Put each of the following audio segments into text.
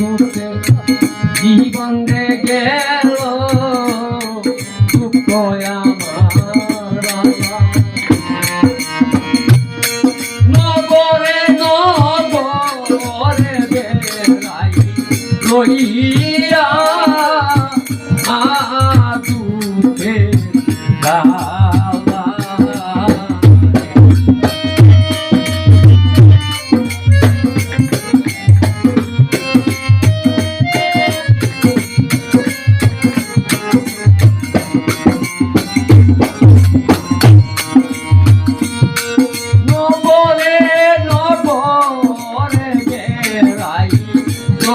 Thank you.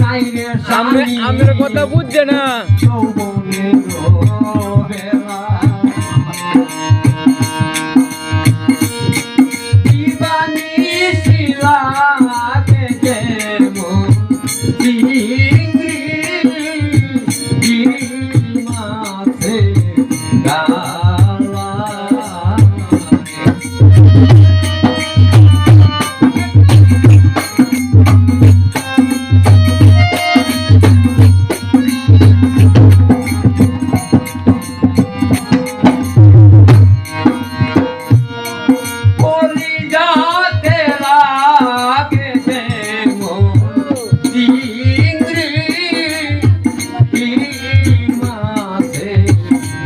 নাইলে আমি স্বামী আমার কথা বুঝছে না।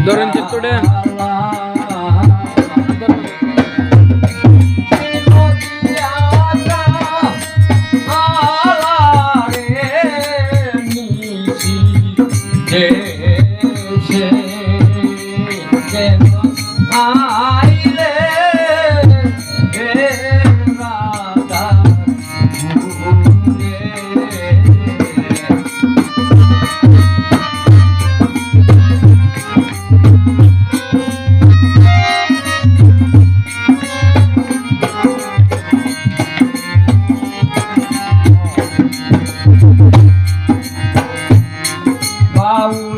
¿Dónde está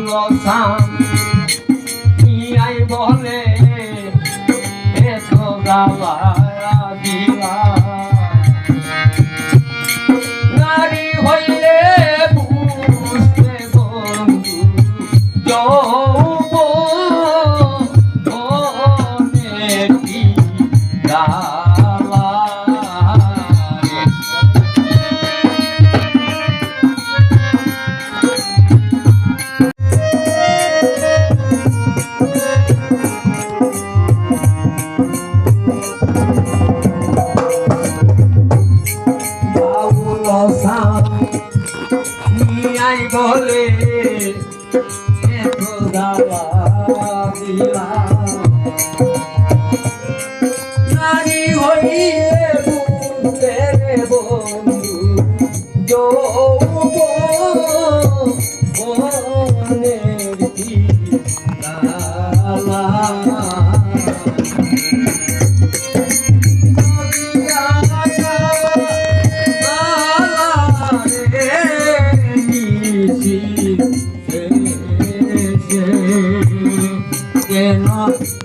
বাউল সাম বলে এত গালা দিলা নারী হইলে বুঝতে বন্ধু বলে এত দাওয়া দিলা নারী হইয়ে বন্ধু যৌবনের Bye.